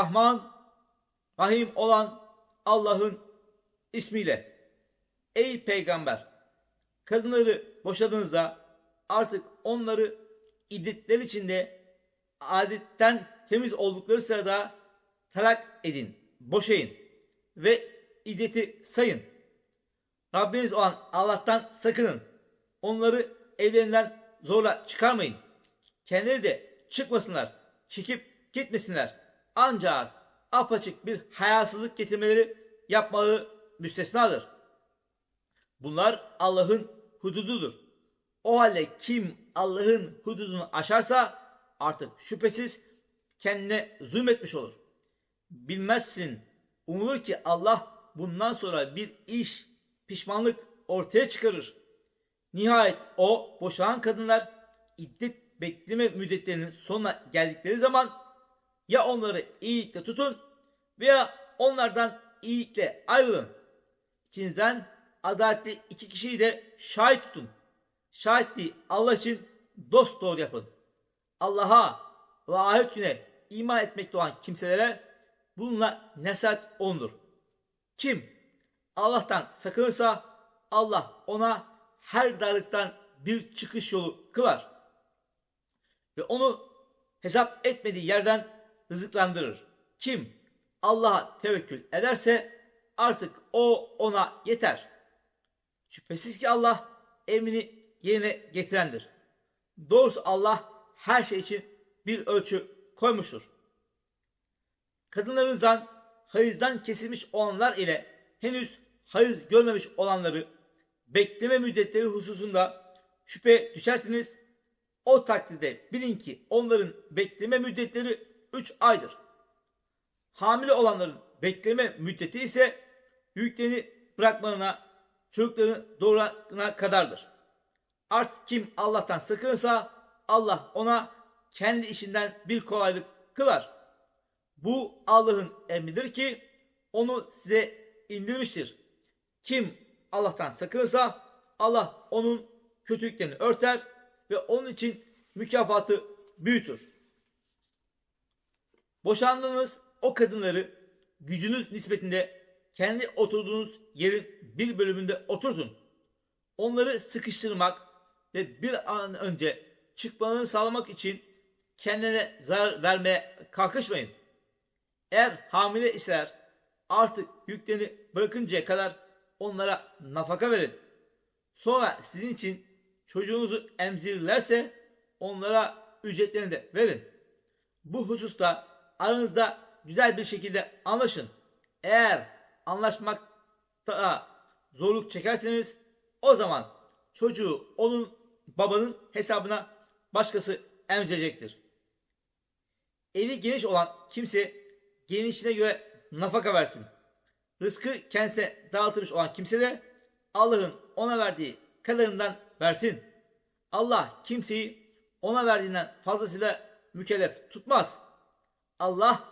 Rahman, Rahim olan Allah'ın ismiyle. Ey peygamber! Kadınları boşadığınızda artık onları iddetler içinde adetten temiz oldukları sırada talak edin, boşayın ve iddeti sayın. Rabbiniz olan Allah'tan sakının. Onları evlerinden zorla çıkarmayın. Kendileri de çıkmasınlar, çekip gitmesinler. Ancak apaçık bir hayasızlık getirmeleri yapmaları müstesnadır. Bunlar Allah'ın hudududur. O halde kim Allah'ın hududunu aşarsa artık şüphesiz kendine zulmetmiş olur. Bilmezsin, umulur ki Allah bundan sonra bir iş, pişmanlık ortaya çıkarır. Nihayet o boşanan kadınlar iddet bekleme müddetlerinin sonuna geldikleri zaman ya onları iyilikle tutun veya onlardan iyilikle ayrılın. İçinizden adaletli iki kişiyi de şahit tutun. Şahitliği Allah için dost doğru yapın. Allah'a ve ahiret güne iman etmekte olan kimselere bununla nasihat olunur. Kim Allah'tan sakınırsa Allah ona her darlıktan bir çıkış yolu kılar. Ve onu hesap etmediği yerden rızıklandırır. Kim Allah'a tevekkül ederse artık o ona yeter. Şüphesiz ki Allah emrini yerine getirendir. Doğrusu Allah her şey için bir ölçü koymuştur. Kadınlarınızdan hayızdan kesilmiş olanlar ile henüz hayız görmemiş olanları bekleme müddetleri hususunda şüphe düşerseniz o takdirde bilin ki onların bekleme müddetleri 3 aydır. Hamile olanların bekleme müddeti ise yüklerini bırakmalarına, çocuklarını doğurana kadardır. Artık kim Allah'tan sakınırsa Allah ona kendi işinden bir kolaylık kılar. Bu Allah'ın emridir ki onu size indirmiştir. Kim Allah'tan sakınırsa Allah onun kötülüklerini örter ve onun için mükafatı büyütür. Boşandığınız o kadınları gücünüz nispetinde kendi oturduğunuz yerin bir bölümünde oturtun. Onları sıkıştırmak ve bir an önce çıkmalarını sağlamak için kendine zarar vermeye kalkışmayın. Eğer hamile iseler artık yüklerini bırakıncaya kadar onlara nafaka verin. Sonra sizin için çocuğunuzu emzirirlerse onlara ücretlerini de verin. Bu hususta aranızda güzel bir şekilde anlaşın. Eğer anlaşmakta zorluk çekerseniz o zaman çocuğu onun babanın hesabına başkası emzirecektir. Eli geniş olan kimse genişliğine göre nafaka versin. Rızkı kendisine dağıtılmış olan kimse de Allah'ın ona verdiği kadarından versin. Allah kimseyi ona verdiğinden fazlasıyla mükellef tutmaz. Allah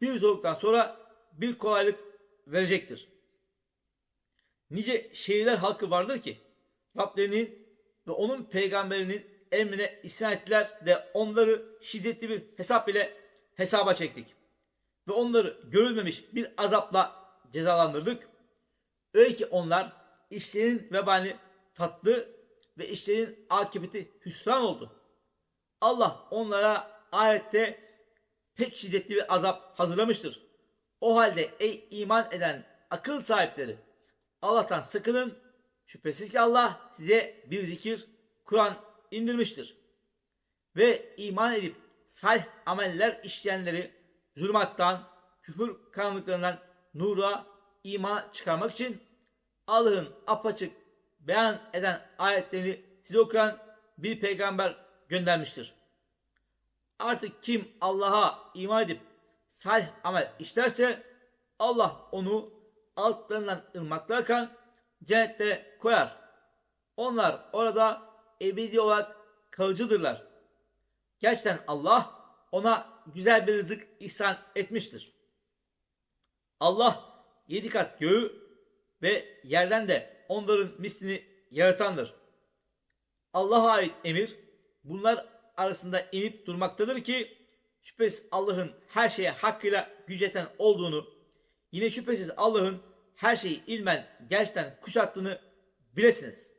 bir zorluktan sonra bir kolaylık verecektir. Nice şehirler halkı vardır ki Rablerinin ve onun peygamberinin emrine isyan ettiler de onları şiddetli bir hesap ile hesaba çektik. Ve onları görülmemiş bir azapla cezalandırdık. Öyle ki onlar işlerin vebalini tatlı ve işlerin akıbeti hüsran oldu. Allah onlara ayette pek şiddetli bir azap hazırlamıştır. O halde ey iman eden akıl sahipleri Allah'tan sakının. Şüphesiz ki Allah size bir zikir, Kur'an indirmiştir. Ve iman edip salih ameller işleyenleri zulmattan, küfür karanlıklarından nura, iman çıkarmak için Allah'ın apaçık beyan eden ayetlerini size okuyan bir peygamber göndermiştir. Artık kim Allah'a iman edip salih amel işlerse Allah onu altlarından ırmaklar akan cennetlere koyar. Onlar orada ebedi olarak kalıcıdırlar. Gerçekten Allah ona güzel bir rızık ihsan etmiştir. Allah yedi kat göğü ve yerden de onların mislini yaratandır. Allah'a ait emir bunlar arasında inip durmaktadır ki şüphesiz Allah'ın her şeye hakkıyla güç yeten olduğunu, yine şüphesiz Allah'ın her şeyi ilmen gerçekten kuşattığını bilesiniz.